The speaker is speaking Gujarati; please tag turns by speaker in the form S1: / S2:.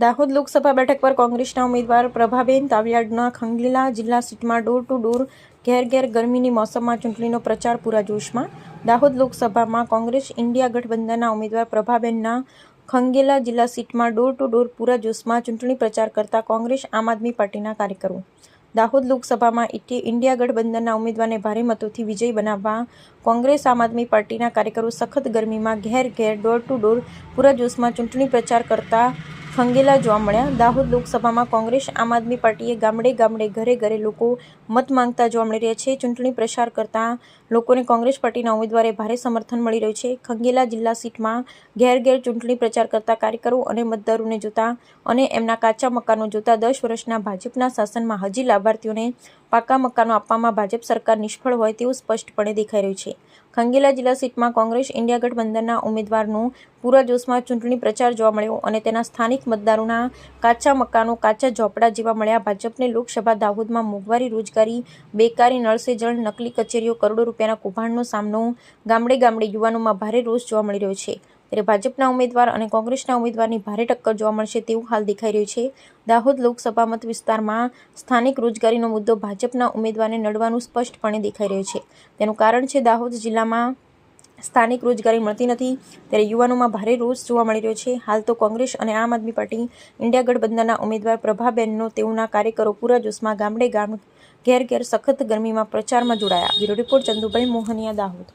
S1: દાહોદ લોકસભા બેઠક પર કોંગ્રેસના ઉમેદવાર પ્રભાબેન તાવિયાડના ખંગલીલા જિલ્લા સીટમાં ડોર ટુ ડોર ઘેર ઘેર ગરમીની મોસમમાં ચૂંટણીનો પ્રચાર પૂરા જોશમાં. દાહોદ લોકસભામાં કોંગ્રેસ ઇન્ડિયા ગઠબંધનના ઉમેદવાર પ્રભાબેનના ખંગેલા જિલ્લા સીટમાં ડોર ટુ ડોર પૂરા જોશમાં ચૂંટણી પ્રચાર કરતા કોંગ્રેસ આમ આદમી પાર્ટીના કાર્યકરો. દાહોદ લોકસભામાં ઇન્ડિયા ગઠબંધનના ઉમેદવારને ભારે મતોથી વિજય બનાવવા કોંગ્રેસ આમ આદમી પાર્ટીના કાર્યકરો સખત ગરમીમાં ઘેર ઘેર ડોર ટુ ડોર પૂરા જોશમાં ચૂંટણી પ્રચાર કરતા ખંગેલા જોવા મળ્યા. દાહોદ લોકસભામાં કોંગ્રેસ, આમ આદમી પાર્ટીએ ગામડે ગામડે ઘરે ઘરે લોકો મત માંગતા જોવા મળી રહ્યા છે. ચૂંટણી પ્રચાર કરતા લોકોને કોંગ્રેસ પાર્ટીના ઉમેદવારે ભારે સમર્થન મળી રહ્યું છે. ખંગેલા જિલ્લા સીટમાં ઘેર ઘેર ચૂંટણી પ્રચાર કરતા કાર્યકરો અને મતદારોને જોતા અને એમના કાચા મકાનો જોતા દસ વર્ષના ભાજપના શાસનમાં હજી લાભાર્થીઓને પાકા મકાનો આપવામાં ભાજપ સરકાર નિષ્ફળ હોય તેવું સ્પષ્ટપણે દેખાઈ રહ્યું છે. ખંગેલા જિલ્લા સીટમાં કોંગ્રેસ, ઇન્ડિયા ગઠબંધનના ઉમેદવારનું પૂરા જોશમાં ચૂંટણી પ્રચાર જોવા મળ્યો અને તેના સ્થાનિક મતદારોના કાચા મકાનો કાચા ઝોપડા જેવા મળ્યા. ભાજપને લોકસભા દાહોદમાં મોંઘવારી, રોજગારી, બેકારી, નળસે જળ, નકલી કચેરીઓ કરોડો રૂપિયાના કૌભાંડનો સામનો ગામડે ગામડે યુવાનોમાં ભારે રોષ જોવા મળી રહ્યો છે. ત્યારે ભાજપના ઉમેદવાર અને કોંગ્રેસના ઉમેદવારની ભારે ટક્કર જોવા મળશે તેવું હાલ દેખાઈ રહ્યું છે. દાહોદ લોકસભા મત વિસ્તારમાં સ્થાનિક રોજગારીનો મુદ્દો ભાજપના ઉમેદવારને નડવાનું સ્પષ્ટપણે દેખાઈ રહ્યું છે. તેનું કારણ છે દાહોદ જિલ્લામાં સ્થાનિક રોજગારી મળતી નથી, ત્યારે યુવાનોમાં ભારે રોષ જોવા મળી રહ્યો છે. હાલ તો કોંગ્રેસ અને આમ આદમી પાર્ટી ઇન્ડિયા ગઠબંધનના ઉમેદવાર પ્રભાબેનનો તેઓના કાર્યકરો પૂરા જોશમાં ગામડે ગામ ઘેર ઘેર સખત ગરમીમાં પ્રચારમાં જોડાયા. Bureau report Chandubhai Mohaniya, Dahod.